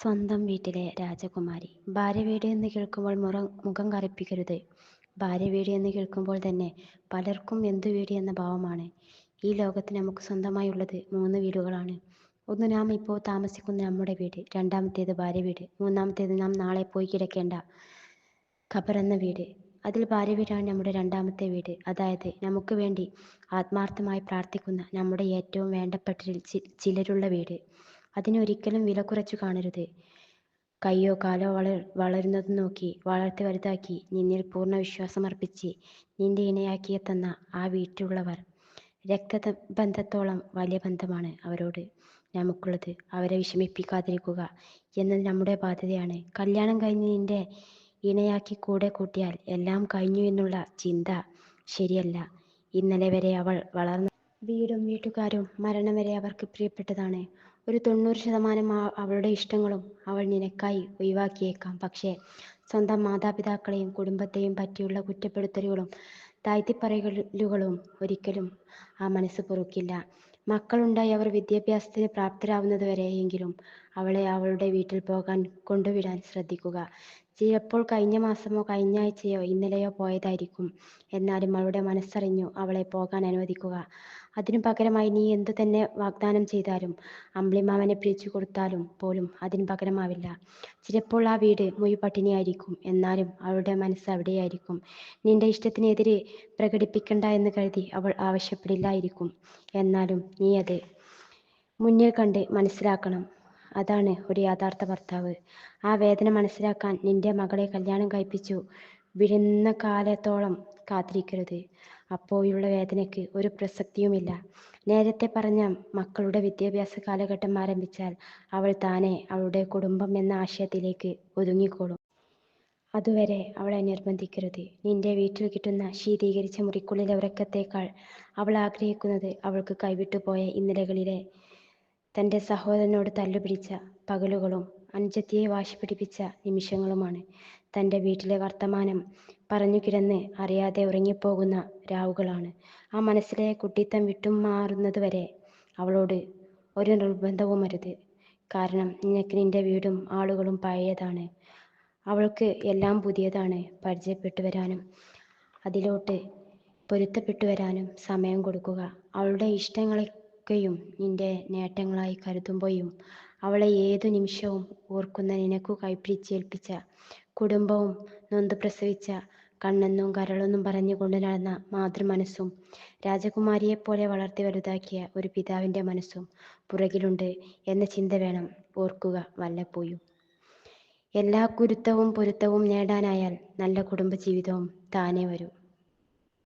സ്വന്തം വീട്ടിലെ രാജകുമാരി. ഭാര്യ വീട് എന്ന് കേൾക്കുമ്പോൾ മുറ മുഖം കറുപ്പിക്കരുത്. ഭാര്യ വീട് എന്ന് കേൾക്കുമ്പോൾ തന്നെ പലർക്കും എന്തു വീട് എന്ന ഭാവമാണ്. ഈ ലോകത്ത് നമുക്ക് സ്വന്തമായി ഉള്ളത് മൂന്ന് വീടുകളാണ്. ഒന്ന് നാം ഇപ്പോൾ താമസിക്കുന്ന നമ്മുടെ വീട് രണ്ടാമത്തേത് ഭാര്യ വീട് മൂന്നാമത്തേത് നാം നാളെ പോയി കിടക്കേണ്ട ഖബർ എന്ന വീട്. അതിൽ ഭാര്യ വീടാണ് നമ്മുടെ രണ്ടാമത്തെ വീട്. അതായത് നമുക്ക് വേണ്ടി ആത്മാർത്ഥമായി പ്രാർത്ഥിക്കുന്ന നമ്മുടെ ഏറ്റവും വേണ്ടപ്പെട്ട ചിലരുള്ള വീട്. അതിനൊരിക്കലും വില കുറച്ചു കാണരുത്. കയ്യോ കാലോ വളർ വളരുന്നത് നോക്കി വളർത്തി വലുതാക്കി നിന്നിൽ പൂർണ വിശ്വാസമർപ്പിച്ച് നിന്റെ ഇണയാക്കി തന്ന ആ വീട്ടിലുള്ളവർ രക്തബന്ധത്തോളം വലിയ ബന്ധമാണ് അവരോട് നമുക്കുള്ളത്. അവരെ വിഷമിപ്പിക്കാതിരിക്കുക എന്നത് നമ്മുടെ ബാധ്യതയാണ്. കല്യാണം കഴിഞ്ഞ് നിന്റെ ഇണയാക്കി കൂടെ കൂട്ടിയാൽ എല്ലാം കഴിഞ്ഞു എന്നുള്ള ചിന്ത ശരിയല്ല. ഇന്നലെ വരെ അവൾ വളർന്ന വീടും വീട്ടുകാരും മരണം വരെ അവർക്ക് പ്രിയപ്പെട്ടതാണ്. ഒരു തൊണ്ണൂറ് ശതമാനം അവളുടെ ഇഷ്ടങ്ങളും അവൾ നിനക്കായി ഒഴിവാക്കിയേക്കാം. പക്ഷേ സ്വന്തം മാതാപിതാക്കളെയും കുടുംബത്തെയും പറ്റിയുള്ള കുറ്റപ്പെടുത്തലുകളും താഴ്ത്തിപ്പറയലുകളും ഒരിക്കലും ആ മനസ്സ് പൊറുക്കില്ല. മക്കളുണ്ടായി അവർ വിദ്യാഭ്യാസത്തിന് പ്രാപ്തരാവുന്നത് വരെയെങ്കിലും അവളെ അവളുടെ വീട്ടിൽ പോകാൻ കൊണ്ടുവിടാൻ ശ്രദ്ധിക്കുക. ചിലപ്പോൾ കഴിഞ്ഞ മാസമോ കഴിഞ്ഞ ആഴ്ചയോ ഇന്നലെയോ പോയതായിരിക്കും. എന്നാലും അവളുടെ മനസ്സറിഞ്ഞു അവളെ പോകാൻ അനുവദിക്കുക. അതിനു പകരമായി നീ എന്തു തന്നെ വാഗ്ദാനം ചെയ്താലും അമ്പിളിമാമനെ പിരിച്ചു കൊടുത്താലും പോലും അതിന് പകരമാവില്ല. ചിലപ്പോൾ ആ വീട് മുഴു പട്ടിണിയായിരിക്കും എന്നാലും അവളുടെ മനസ്സ് അവിടെയായിരിക്കും. നിന്റെ ഇഷ്ടത്തിനെതിരെ പ്രകടിപ്പിക്കണ്ട എന്ന് കരുതി അവൾ ആവശ്യപ്പെടില്ലായിരിക്കും. എന്നാലും നീ അത് മുന്നിൽ കണ്ട് മനസ്സിലാക്കണം. അതാണ് ഒരു യഥാർത്ഥ ഭർത്താവ്. ആ വേദന മനസ്സിലാക്കാൻ നിന്റെ മകളെ കല്യാണം കഴിപ്പിച്ചു. വിഴുന്ന കാലത്തോളം കാത്തിരിക്കരുത്. അപ്പോഴുള്ള വേദനയ്ക്ക് ഒരു പ്രസക്തിയുമില്ല. നേരത്തെ പറഞ്ഞ മക്കളുടെ വിദ്യാഭ്യാസ കാലഘട്ടം ആരംഭിച്ചാൽ അവൾ താനെ അവളുടെ കുടുംബം എന്ന ആശയത്തിലേക്ക് ഒതുങ്ങിക്കോളും. അതുവരെ അവളെ നിർബന്ധിക്കരുത്. നിന്റെ വീട്ടിൽ കിട്ടുന്ന ശീതീകരിച്ച മുറിക്കുള്ളിലെ ഉറക്കത്തേക്കാൾ അവൾ ആഗ്രഹിക്കുന്നത് അവൾക്ക് കൈവിട്ടുപോയ ഇന്നലകളിലെ തന്റെ സഹോദരനോട് തല്ലുപിടിച്ച പകലുകളും അനുജത്തിയെ വാശി പിടിപ്പിച്ച നിമിഷങ്ങളുമാണ്. തന്റെ വീട്ടിലെ വർത്തമാനം പറഞ്ഞു കിടന്ന് അറിയാതെ ഉറങ്ങിപ്പോകുന്ന രാവുകളാണ്. ആ മനസ്സിലെ കുട്ടിത്തം വിട്ടുമാറുന്നത് വരെ അവളോട് ഒരു നിർബന്ധവും അരുത് കാരണം നിനക്ക് നിന്റെ വീടും ആളുകളും പഴയതാണ്. അവൾക്ക് എല്ലാം പുതിയതാണ്. പരിചയപ്പെട്ടു വരാനും അതിലോട്ട് പൊരുത്തപ്പെട്ടു വരാനും സമയം കൊടുക്കുക. അവളുടെ ഇഷ്ടങ്ങളൊക്കെയും നിന്റെ നേട്ടങ്ങളായി കരുതുമ്പോഴും അവളെ ഏതു നിമിഷവും ഓർക്കുന്ന നിനക്കു കൈപ്പിടിച്ചേൽപ്പിച്ച കുടുംബവും നൊന്ത് പ്രസവിച്ച കണ്ണെന്നും കരളെന്നും പറഞ്ഞുകൊണ്ട് നടന്ന മാതൃമനസ്സും രാജകുമാരിയെപ്പോലെ വളർത്തി വലുതാക്കിയ ഒരു പിതാവിന്റെ മനസ്സും പുറകിലുണ്ട് എന്ന ചിന്ത വേണം ഓർക്കുക വല്ലപ്പോഴും. എല്ലാ കുരുത്തവും പൊരുത്തവും നേടാനായാൽ നല്ല കുടുംബജീവിതവും താനേ വരും.